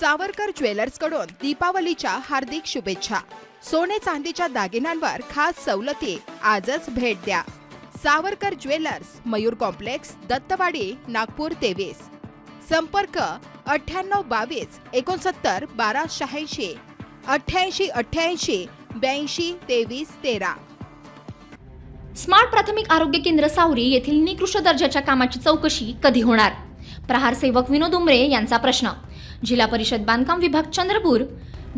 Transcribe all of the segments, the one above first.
सावरकर ज्वेलर्सकडून दीपावलीच्या हार्दिक शुभेच्छा. सोने चांदीच्या दागिन्यांवर खास सवलती आजच भेट द्या. सावरकर ज्वेलर्स मयूर कॉम्प्लेक्स दत्तवाडी नागपूर तेवीस. संपर्क अठ्ठ्याण्णव बावीस एकोणसत्तर बारा शहाऐंशी. अठ्ठ्याऐंशी अठ्ठ्याऐंशी ब्याऐंशी तेवीस तेरा. स्मार्ट प्राथमिक आरोग्य केंद्र सावरी येथील निकृष्ट दर्जाच्या कामाची चौकशी कधी होणार? प्रहार सेवक विनोद उमरे यांचा प्रश्न. जिल्हा परिषद बांधकाम विभाग चंद्रपूर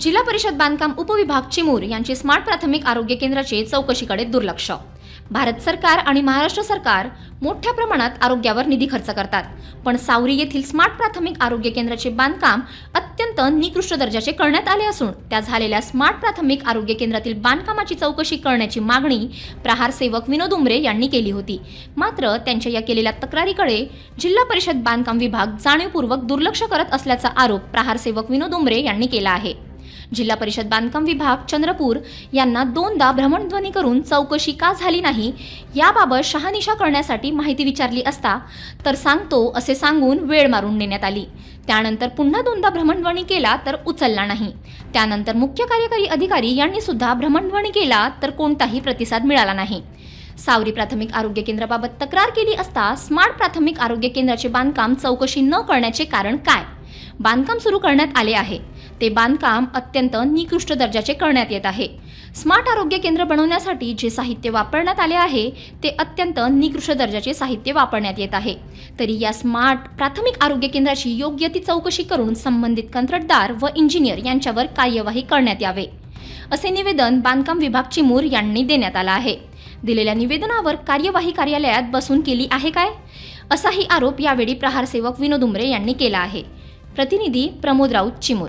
जिल्हा परिषद बांधकाम उपविभाग चिमूर यांचे स्मार्ट प्राथमिक आरोग्य केंद्राचे चौकशीकडे दुर्लक्ष. भारत सरकार आणि महाराष्ट्र सरकार मोठ्या प्रमाणात आरोग्यावर निधी खर्च करतात. पण सावरी येथील स्मार्ट प्राथमिक आरोग्य केंद्राचे बांधकाम अत्यंत निकृष्ट दर्जाचे करण्यात आले असून त्या झालेल्या स्मार्ट प्राथमिक आरोग्य केंद्रातील बांधकामाची चौकशी करण्याची मागणी प्रहार सेवक विनोद उमरे यांनी केली होती. मात्र त्यांच्या या केलेल्या तक्रारीकडे जिल्हा परिषद बांधकाम विभाग जाणीवपूर्वक दुर्लक्ष करत असल्याचा आरोप प्रहार सेवक विनोद उमरे यांनी केला आहे. जिल्हा परिषद बांधकाम विभाग चंद्रपूर यांना दोनदा भ्रमणध्वनी करून चौकशी का झाली नाही याबाबत शहानिशा करण्यासाठी माहिती विचारली असता तर सांगतो असे सांगून वेळ मारून नेण्यात आली. त्यानंतर पुन्हा दोनदा भ्रमणध्वनी केला तर उचलला नाही. त्यानंतर मुख्य कार्यकारी अधिकारी यांनी सुद्धा भ्रमणध्वनी केला तर कोणताही प्रतिसाद मिळाला नाही. सावरी प्राथमिक आरोग्य केंद्राबाबत तक्रार केली असता स्मार्ट प्राथमिक आरोग्य केंद्राचे बांधकाम चौकशी न करण्याचे कारण काय? बांधकाम सुरू करण्यात आले आहे. ते बांधकाम अत्यंत निकृष्ट दर्जाचे करण्यात येत आहे. स्मार्ट आरोग्य केंद्र बनवण्यासाठी जे साहित्य वापरण्यात आले आहे ते अत्यंत निकृष्ट दर्जाचे साहित्य वापरण्यात येत आहे. तरी या स्मार्ट प्राथमिक आरोग्य केंद्राची योग्य ती चौकशी करून संबंधित कंत्राटदार व इंजिनियर यांच्यावर कार्यवाही करण्यात यावे. असे निवेदन बांधकाम विभाग चिमूर यांनी देण्यात आलं आहे. दिलेल्या निवेदनावर कार्यवाही कार्यालयात बसून केली आहे काय? असाही आरोप यावेळी प्रहार सेवक विनोद उमरे यांनी केला आहे. प्रतिनिधी Pramod Raut Chimur.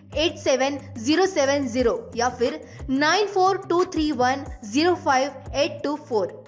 eight seven zero seven zero या फिर nine four two three one zero five eight two four